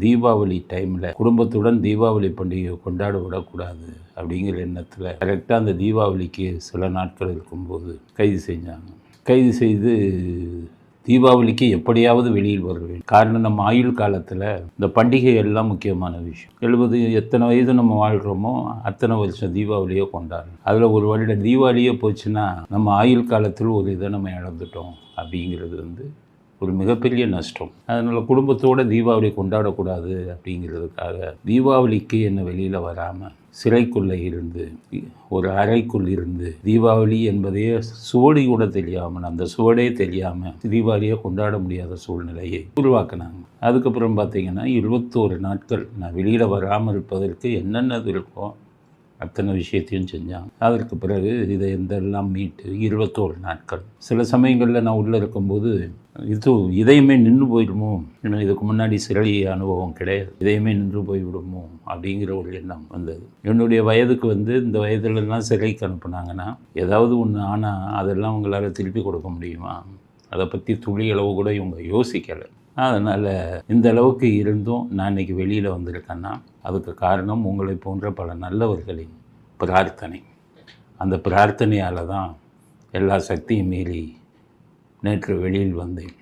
தீபாவளி டைமில் குடும்பத்துடன் தீபாவளி பண்டிகையை கொண்டாட விடக்கூடாது அப்படிங்கிற எண்ணத்தில் கரெக்டாக அந்த தீபாவளிக்கு சில நாட்கள் இருக்கும்போது கைது செஞ்சாங்க. கைது செய்து தீபாவளிக்கு எப்படியாவது வெளியில் வர வேண்டும். காரணம் நம்ம ஆயுள் காலத்தில் இந்த பண்டிகை எல்லாம் முக்கியமான விஷயம். எழுபது எத்தனை வயது நம்ம வாழ்கிறோமோ அத்தனை வருஷம் தீபாவளியை கொண்டாடுறோம் அதில் ஒரு வருட தீபாவளியே போச்சுன்னா நம்ம ஆயுள் காலத்தில் ஒரு இதை நம்ம இழந்துட்டோம் அப்படிங்கிறது வந்து ஒரு மிகப்பெரிய நஷ்டம். அதனால் குடும்பத்தோடு தீபாவளி கொண்டாடக்கூடாது அப்படிங்கிறதுக்காக தீபாவளிக்கு என்ன வெளியில் வராமல் சிறைக்குள்ளே இருந்து ஒரு அறைக்குள் இருந்து தீபாவளி என்பதையே சுவடி கூட தெரியாமல் அந்த சுவடே தெரியாமல் தீபாவளியை கொண்டாட முடியாத சூழ்நிலையை உருவாக்கினாங்க. அதுக்கப்புறம் பார்த்திங்கன்னா இருபத்தோரு நாட்கள் நான் வெளியில் வராமல் இருப்பதற்கு என்னென்னது இருக்கோ அத்தனை விஷயத்தையும் செஞ்சான். அதற்கு பிறகு இதை எந்தெல்லாம் மீட்டு இருபத்தோரு நாட்கள். சில சமயங்களில் நான் உள்ளே இருக்கும்போது இது இதயமே நின்று போயிடுமோ? இன்னும் இதுக்கு முன்னாடி சிறை அனுபவம் கிடையாது. இதயமே நின்று போய்விடுமோ? அப்படிங்கிற ஒரு எண்ணம் வந்தது. என்னுடைய வயதுக்கு வந்து இந்த வயதிலெல்லாம் சிறைக்கு அனுப்புனாங்கன்னா ஏதாவது ஒன்று ஆனால் அதெல்லாம் உங்களால் திருப்பி கொடுக்க முடியுமா? அதை பற்றி துளி அளவு கூட இவங்க யோசிக்கலை. அதனால் இந்த அளவுக்கு இருந்தும் நான் இன்றைக்கி வெளியில் வந்திருக்கேன்னா அதுக்கு காரணம் உங்களை போன்ற பல நல்லவர்களின் பிரார்த்தனை. அந்த பிரார்த்தனையால் தான் எல்லா சக்தியும் மீறி நேற்று வெளியில் வந்தேன்.